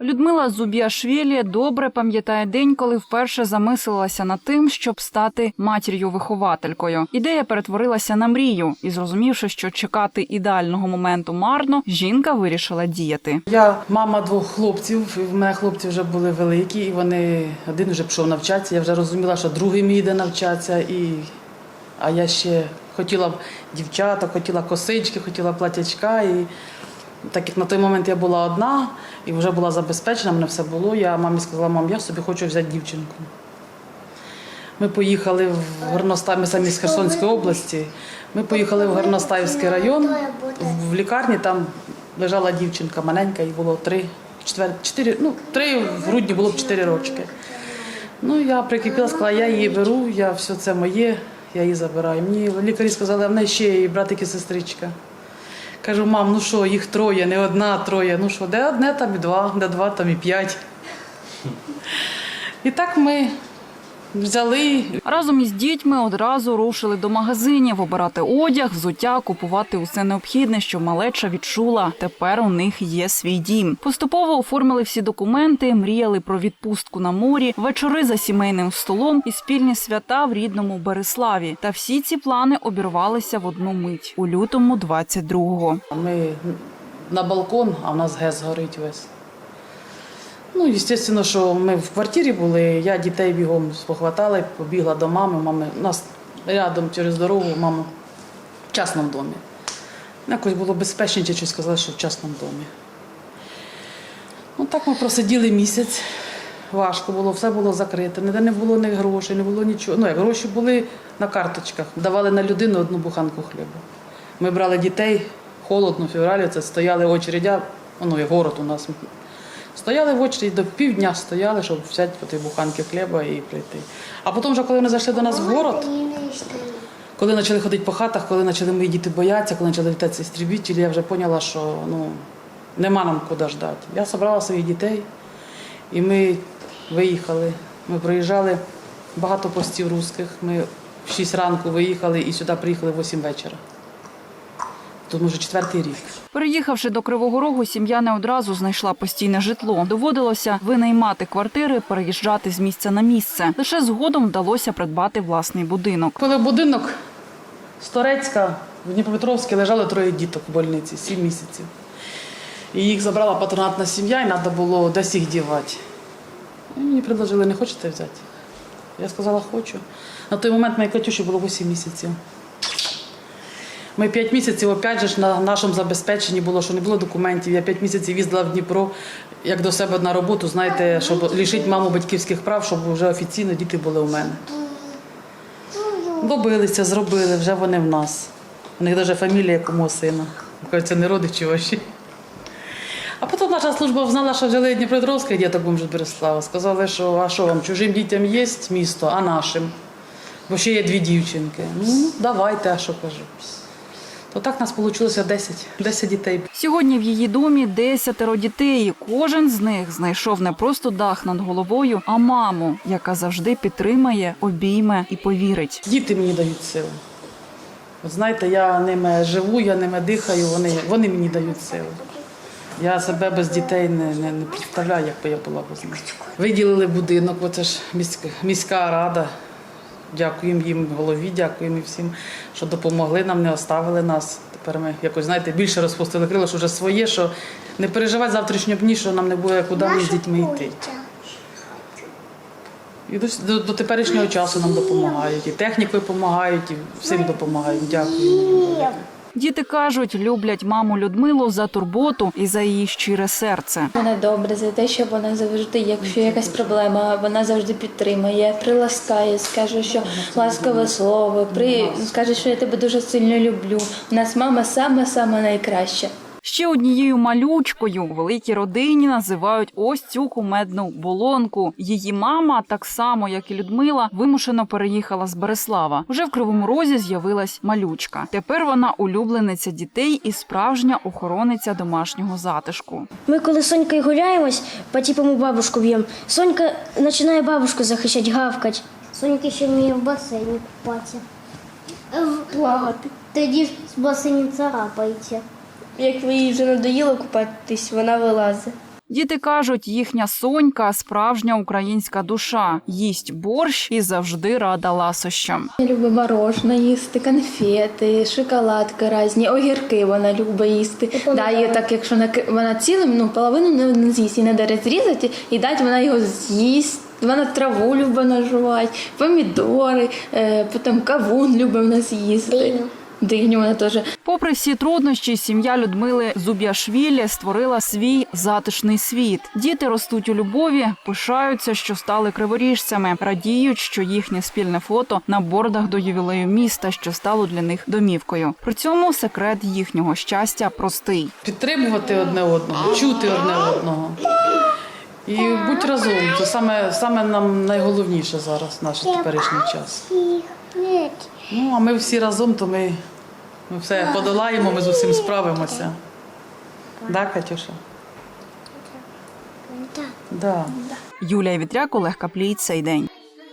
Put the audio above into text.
Людмила Зубіашвілі добре пам'ятає день, коли вперше замислилася над тим, щоб стати матір'ю-вихователькою. Ідея перетворилася на мрію, і зрозумівши, що чекати ідеального моменту марно, жінка вирішила діяти. Я мама двох хлопців. В мене хлопці вже були великі, і вони один вже пішов навчатися. Я вже розуміла, що другий мій йде навчатися. І... А я ще хотіла б дівчата, хотіла косички, хотіла платячка. І так як на той момент я була одна і вже була забезпечена, мене все було. Я мамі сказала, мам, я собі хочу взяти дівчинку. Ми поїхали в Горностай, ми самі з Херсонської області. Ми поїхали в Горностаївський район. В- лікарні там лежала дівчинка маленька, їй було три, чотири, чотири, ну, три в грудні було б чотири рочки. Ну, я прикипіла, сказала, я її беру, я все це моє, я її забираю. Мені лікарі сказали, а в неї ще є і братик і сестричка. Кажу, мам, ну що, їх троє, не одна, троє. Ну що, де одне, там і два, де два, там і п'ять. І так ми взяли Разом із дітьми одразу рушили до магазинів обирати одяг, взуття, купувати усе необхідне, щоб малеча відчула. Тепер у них є свій дім. Поступово оформили всі документи, мріяли про відпустку на морі, вечори за сімейним столом і спільні свята в рідному Береславі. Та всі ці плани обірвалися в одну мить у лютому 22-го. Ми на балкон, а в нас гез горить весь. Ну, звісно, що ми в квартирі були, я дітей бігом похватала побігла до мами. Мами у нас рядом через дорогу, мама в частному домі. Якось було безпечніше, щось сказали, що в частному домі. Ну так ми просиділи місяць. Важко було, все було закрите, ніде не було ні грошей, не було нічого. Ну, гроші були на карточках. Давали на людину одну буханку хліба. Ми брали дітей, холодно, в февралі, це стояли очередя, ну, як город у нас. Стояли в очереді до півдня стояли, щоб взяти по тій буханки хліба і прийти. А потім, вже, коли вони зайшли до нас в город, коли почали ходити по хатах, коли почали мої діти боятися, коли почали літати істрібітелі, я вже поняла, що ну, нема нам куди ждати. Я зібрала своїх дітей і ми виїхали. Ми проїжджали багато постів русських. Ми в 6 ранку виїхали і сюди приїхали в 8 вечора. Тут вже четвертий рік. Переїхавши до Кривого Рогу, сім'я не одразу знайшла постійне житло. Доводилося винаймати квартири, переїжджати з місця на місце. Лише згодом вдалося придбати власний будинок. Коли будинок з Торецька в Дніпропетровській лежали троє діток в больниці, сім місяців. І їх забрала патронатна сім'я, і треба було десь їх дівати. І мені предложили, не хочете взяти? Я сказала, хочу. На той момент моїй Катюші було 8 місяців. Ми 5 місяців, опять же, на нашому забезпеченні було, що не було документів. Я 5 місяців їздила в Дніпро, як до себе на роботу, знаєте, щоб лишити маму батьківських прав, щоб вже офіційно діти були у мене. Добилися, зробили, вже вони в нас. У них навіть фамілія як у мого сина. Кажуть, це не родичі ваші. А потім наша служба знала, що взяли Дніпропетровське діток бомж Береслава. Сказали, що а що вам, чужим дітям є місто, а нашим. Бо ще є дві дівчинки. Ну, давайте, а що кажу. То так нас вийшло 10, 10 дітей. Сьогодні в її домі десятеро дітей. Кожен з них знайшов не просто дах над головою, а маму, яка завжди підтримає, обійме і повірить. Діти мені дають сили. От знаєте, я ними живу, я ними дихаю, вони, вони мені дають сили. Я себе без дітей не, не, не представляю, як би я була без них. Виділили будинок, оце ж міська, міська рада. Дякуємо їм голові, дякуємо всім, що допомогли нам, не оставили нас. Тепер ми якось, знаєте, більше розпустили крила, що вже своє, що не переживати завтрашнього дні, що нам не буде куди ми з дітьми йти. І до, до, до теперішнього часу нам допомагають. І технікою допомагають, і всім допомагають. Дякую. Діти кажуть, люблять маму Людмилу за турботу і за її щире серце. Вона добре за те, що вона завжди, якщо якась проблема, вона завжди підтримує, приласкає, скаже, що ласкове слово, при скаже, що я тебе дуже сильно люблю. У нас мама саме саме найкраща. Ще однією малючкою у великій родині називають ось цю кумедну болонку. Її мама, так само як і Людмила, вимушено переїхала з Береслава. Уже в кривому розі з'явилась малючка. Тепер вона улюблениця дітей і справжня охорониця домашнього затишку. Ми коли з Сонькою гуляємось, по типу бабушку б'ємо. Сонька починає бабушку захищати, гавкати. Сонька ще вміє в басейні купатися. Плавати. Тоді з басейну царапається. Як ви їй вже надоїло купатись, вона вилазить. Діти кажуть, їхня сонька справжня українська душа, їсть борщ і завжди рада ласощам. Я люблю мороженое їсти, конфети, шоколадки різні, огірки вона любить їсти. Да, і так, якщо вона цілим, ну половину не, не з'їсть, її треба розрізати і дати вона його з'їсть. Вона траву любить наживати, помідори, е, потім кавун любить в нас їсти. Вона теж. Попри всі труднощі, сім'я Людмили Зуб'яшвілі створила свій затишний світ. Діти ростуть у любові, пишаються, що стали криворіжцями, радіють, що їхнє спільне фото на бордах до ювілею міста, що стало для них домівкою. При цьому секрет їхнього щастя простий. Підтримувати одне одного, чути одне одного. І будь разом. Це саме, саме нам найголовніше зараз, наш теперішній час. Ну, а ми всі разом, то ми, ми все подолаємо, ми з усім справимося. Так, Катюша? Так. Да. Юлія Вітряк, Олег Каплій. Цей день.